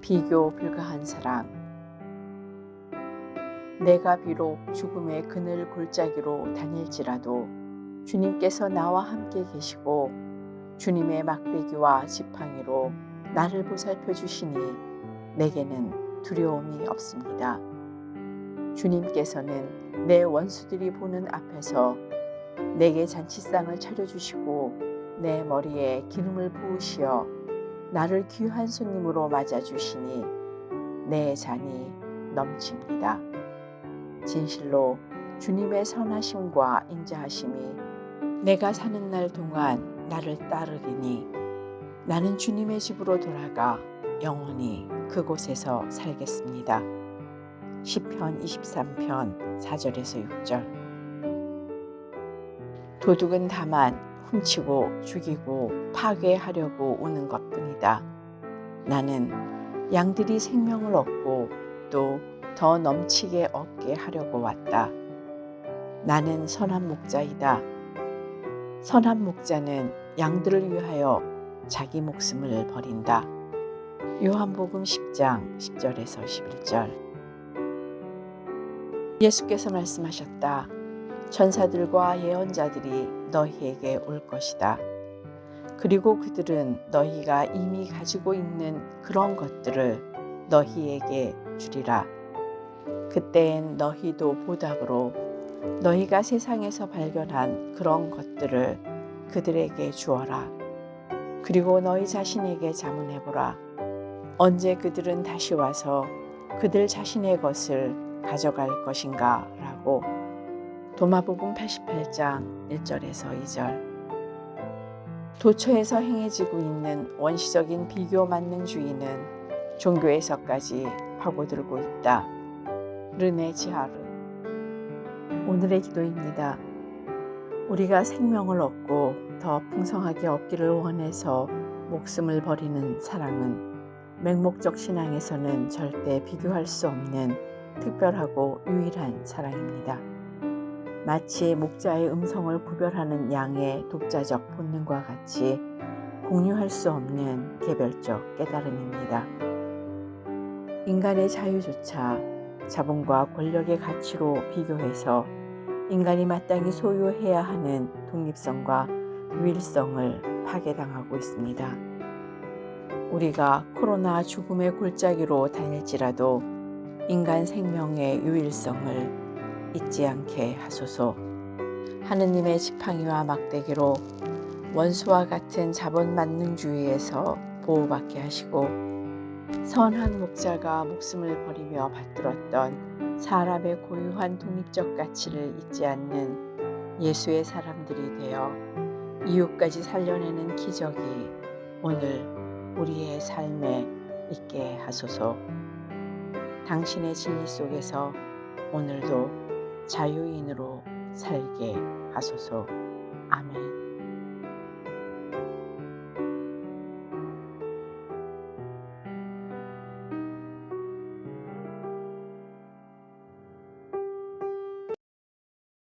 비교 불가한 사랑 내가 비록 죽음의 그늘 골짜기로 다닐지라도 주님께서 나와 함께 계시고 주님의 막대기와 지팡이로 나를 보살펴 주시니 내게는 두려움이 없습니다. 주님께서는 내 원수들이 보는 앞에서 내게 잔치상을 차려주시고 내 머리에 기름을 부으시어 나를 귀한 손님으로 맞아주시니 내 잔이 넘칩니다. 진실로 주님의 선하심과 인자하심이 내가 사는 날 동안 나를 따르리니 나는 주님의 집으로 돌아가 영원히 그곳에서 살겠습니다. 시편 23편 4절에서 6절 도둑은 다만 훔치고 죽이고 파괴하려고 오는 것 뿐이다. 나는 양들이 생명을 얻고 또 더 넘치게 얻게 하려고 왔다. 나는 선한 목자이다. 선한 목자는 양들을 위하여 자기 목숨을 버린다. 요한복음 10장 10절에서 11절. 예수께서 말씀하셨다. 천사들과 예언자들이 너희에게 올 것이다. 그리고 그들은 너희가 이미 가지고 있는 그런 것들을 너희에게 주리라. 그때엔 너희도 보답으로 너희가 세상에서 발견한 그런 것들을 그들에게 주어라. 그리고 너희 자신에게 자문해보라. 언제 그들은 다시 와서 그들 자신의 것을 가져갈 것인가 라고 도마복음 88장 1절에서 2절 도처에서 행해지고 있는 원시적인 비교 만능주의는 종교에서까지 파고들고 있다. 르네 지하르 오늘의 기도입니다. 우리가 생명을 얻고 더 풍성하게 얻기를 원해서 목숨을 버리는 사랑은 맹목적 신앙에서는 절대 비교할 수 없는 특별하고 유일한 사랑입니다. 마치 목자의 음성을 구별하는 양의 독자적 본능과 같이 공유할 수 없는 개별적 깨달음입니다. 인간의 자유조차 자본과 권력의 가치로 비교해서 인간이 마땅히 소유해야 하는 독립성과 유일성을 파괴당하고 있습니다. 우리가 코로나 죽음의 골짜기로 다닐지라도 인간 생명의 유일성을 잊지 않게 하소서. 하느님의 지팡이와 막대기로 원수와 같은 자본 만능주의에서 보호받게 하시고 선한 목자가 목숨을 버리며 받들었던 사람의 고유한 독립적 가치를 잊지 않는 예수의 사람들이 되어 이웃까지 살려내는 기적이 오늘 우리의 삶에 있게 하소서. 당신의 진리 속에서 오늘도 자유인으로 살게 하소서. 아멘.